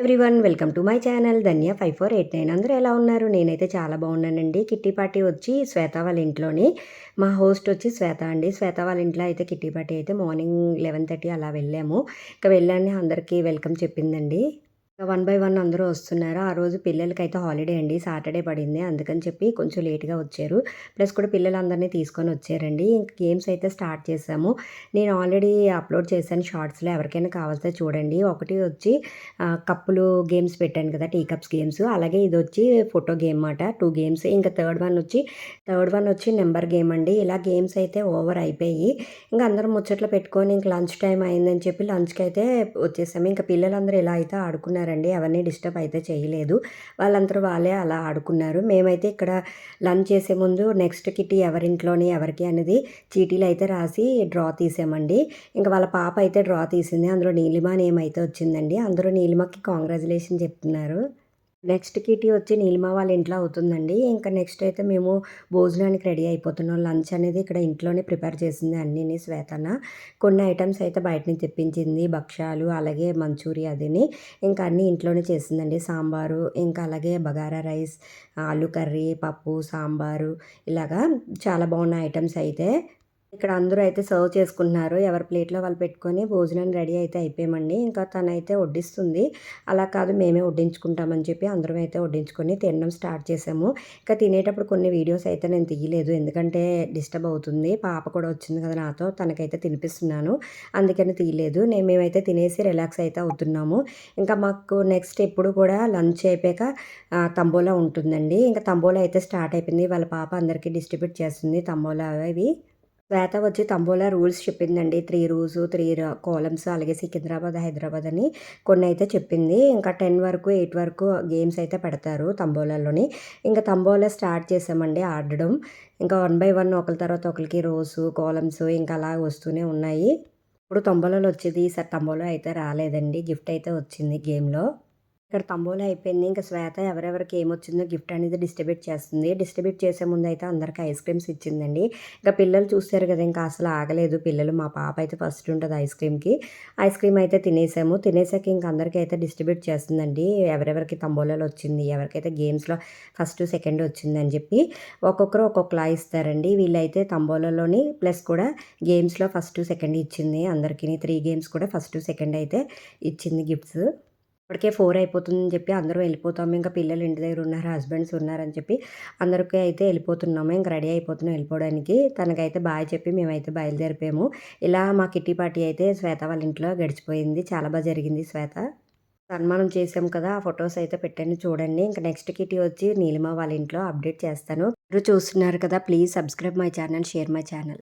Everyone welcome to my channel Dhanya five four eight nine. అందరూ ఎలా ఉన్నారు? నేనైతే చాలా బాగున్నానండి. కిట్టి పార్టీ వచ్చి శ్వేత వాళ్ళ ఇంట్లోని. మా హోస్ట్ వచ్చి శ్వేత అండి. శ్వేత వాళ్ళ ఇంట్లో అయితే కిట్టి పార్టీ అయితే మార్నింగ్ లెవెన్ థర్టీ అలా వెళ్ళాము. ఇంకా వెళ్ళాను అందరికీ వెల్కమ్ చెప్పిందండి. వన్ బై వన్ అందరూ వస్తున్నారు? ఆ రోజు పిల్లలకి అయితే హాలిడే అండి. సాటర్డే పడింది. అందుకని చెప్పి కొంచెం లేట్గా వచ్చారు. ప్లస్ కూడా పిల్లలందరినీ తీసుకొని వచ్చారండి. ఇంక గేమ్స్ అయితే స్టార్ట్ చేసాము నేను ఆల్రెడీ అప్లోడ్ చేశాను షార్ట్స్లో. ఎవరికైనా కావాల్సే చూడండి. ఒకటి వచ్చి కప్పులు గేమ్స్ పెట్టాను కదా టీ కప్స్ గేమ్స్. అలాగే ఇది వచ్చి ఫోటో గేమ్ మాట టూ గేమ్స్. ఇంకా థర్డ్ వన్ వచ్చి థర్డ్ వన్ వచ్చి నెంబర్ గేమ్ అండి. ఇలా గేమ్స్ అయితే ఓవర్ అయిపోయి ఇంకా అందరం ముచ్చట్లు పెట్టుకొని ఇంక లంచ్ టైం అయిందని చెప్పి లంచ్కి అయితే వచ్చేసాము. ఇంకా పిల్లలందరూ ఇలా అయితే ఆడుకున్నారు చేశారండి అవన్నీ డిస్టర్బ్ అయితే చేయలేదు. వాళ్ళందరూ వాళ్ళే అలా ఆడుకున్నారు. మేమైతే ఇక్కడ లంచ్ చేసే ముందు నెక్స్ట్ కిటీ ఎవరింట్లోని ఎవరికి అనేది చీటీలు అయితే రాసి డ్రా తీసామండి. ఇంకా వాళ్ళ పాప అయితే డ్రా తీసింది. అందులో నీలిమ నేమ్ అయితే వచ్చిందండి. అందరూ నీలిమకి కాంగ్రాచులేషన్ చెప్తున్నారు. నెక్స్ట్ కిటీ వచ్చి నీలిమ వాళ్ళ ఇంట్లో అవుతుందండి. ఇంకా నెక్స్ట్ అయితే మేము భోజనానికి రెడీ అయిపోతున్నాం లంచ్ అనేది ఇక్కడ ఇంట్లోనే ప్రిపేర్ చేసింది అన్నీ శ్వేతన. కొన్ని ఐటమ్స్ అయితే బయట నుంచి తెప్పించింది భక్ష్యాలు అలాగే మంచూరియా అదిని. ఇంకా అన్నీ ఇంట్లోనే చేసిందండి. సాంబారు ఇంకా అలాగే బగారా రైస్ ఆలు కర్రీ పప్పు సాంబారు ఇలాగా చాలా బాగున్న ఐటమ్స్ అయితే ఇక్కడ అందరూ అయితే సర్వ్ చేసుకుంటున్నారు. ఎవరి ప్లేట్లో వాళ్ళు పెట్టుకొని భోజనం రెడీ అయితే అయిపోయామండి. ఇంకా తనైతే వడ్డిస్తుంది. అలా కాదు మేమే వడ్డించుకుంటామని చెప్పి అందరం అయితే వడ్డించుకొని తినడం స్టార్ట్ చేసాము. ఇంకా తినేటప్పుడు కొన్ని వీడియోస్ అయితే నేను తీయలేదు. ఎందుకంటే డిస్టర్బ్ అవుతుంది. పాప కూడా వచ్చింది కదా నాతో. తనకైతే తినిపిస్తున్నాను. అందుకని తీయలేదు. నేను మేమైతే తినేసి రిలాక్స్ అయితే అవుతున్నాము. ఇంకా మాకు నెక్స్ట్ ఎప్పుడు కూడా లంచ్ అయిపోయాక తంబోలా ఉంటుందండి. ఇంకా తంబోలా అయితే స్టార్ట్ అయిపోయింది. వాళ్ళ పాప అందరికీ డిస్ట్రిబ్యూట్ చేస్తుంది తంబోలా అవి శ్వేత వచ్చి తంబోలా రూల్స్ చెప్పిందండి. త్రీ రూల్స్ త్రీ కాలమ్స్ అలాగే సికింద్రాబాద్ హైదరాబాద్ అని కొన్ని అయితే చెప్పింది. ఇంకా టెన్ వరకు ఎయిట్ వరకు గేమ్స్ అయితే పెడతారు తంబోలాలోని. ఇంకా తంబోలా స్టార్ట్ చేసామండి ఆడడం. ఇంకా వన్ బై వన్ ఒకరి తర్వాత ఒకరికి రోజు కాలమ్స్ ఇంకా అలా వస్తూనే ఉన్నాయి. ఇప్పుడు తంబోలాలో వచ్చేది ఈసారి తంబోలో అయితే రాలేదండి. గిఫ్ట్ అయితే వచ్చింది గేమ్లో. ఇక్కడ తంబోలా అయిపోయింది. ఇంకా శ్వేత ఎవరెవరికి ఏమొచ్చిందో గిఫ్ట్ అనేది డిస్ట్రిబ్యూట్ చేస్తుంది. డిస్ట్రిబ్యూట్ చేసే ముందు అయితే అందరికీ ఐస్ క్రీమ్స్ ఇచ్చిందండి. ఇంకా పిల్లలు చూస్తారు కదా ఇంకా అసలు ఆగలేదు. పిల్లలు మా పాప అయితే ఫస్ట్ ఉంటుంది ఐస్ క్రీమ్కి. ఐస్ క్రీమ్ అయితే తినేసాము. తినేసాక ఇంకా అందరికీ అయితే డిస్ట్రిబ్యూట్ చేస్తుందండి. ఎవరెవరికి తంబోలాలు వచ్చింది ఎవరికైతే గేమ్స్లో ఫస్ట్ సెకండ్ వచ్చిందని చెప్పి ఒక్కొక్కరు ఒక్కొక్కలా ఇస్తారండి. వీళ్ళైతే తంబోలాలోని ప్లస్ కూడా గేమ్స్లో ఫస్ట్ సెకండ్ ఇచ్చింది. అందరికీ త్రీ గేమ్స్ కూడా ఫస్ట్ సెకండ్ అయితే ఇచ్చింది గిఫ్ట్స్. ఇప్పటికే ఫోర్ అయిపోతుందని చెప్పి అందరూ వెళ్ళిపోతాము. ఇంకా పిల్లలు ఇంటి దగ్గర ఉన్నారు హస్బెండ్స్ ఉన్నారని చెప్పి అందరికీ అయితే వెళ్ళిపోతున్నాము. ఇంకా రెడీ అయిపోతున్నాం వెళ్ళిపోవడానికి. తనకైతే బాయ్ చెప్పి మేమైతే బయలుదేరిపోయాము. ఇలా మా కిట్టి పార్టీ అయితే శ్వేత వాళ్ళ ఇంట్లో గడిచిపోయింది. చాలా బాగా జరిగింది శ్వేత. సన్మానం చేసాం కదా ఆ ఫొటోస్ అయితే పెట్టండి చూడండి. ఇంకా నెక్స్ట్ కిటీ వచ్చి నీలిమ వాళ్ళ ఇంట్లో అప్డేట్ చేస్తాను. మీరు చూస్తున్నారు కదా please subscribe my channel share my channel.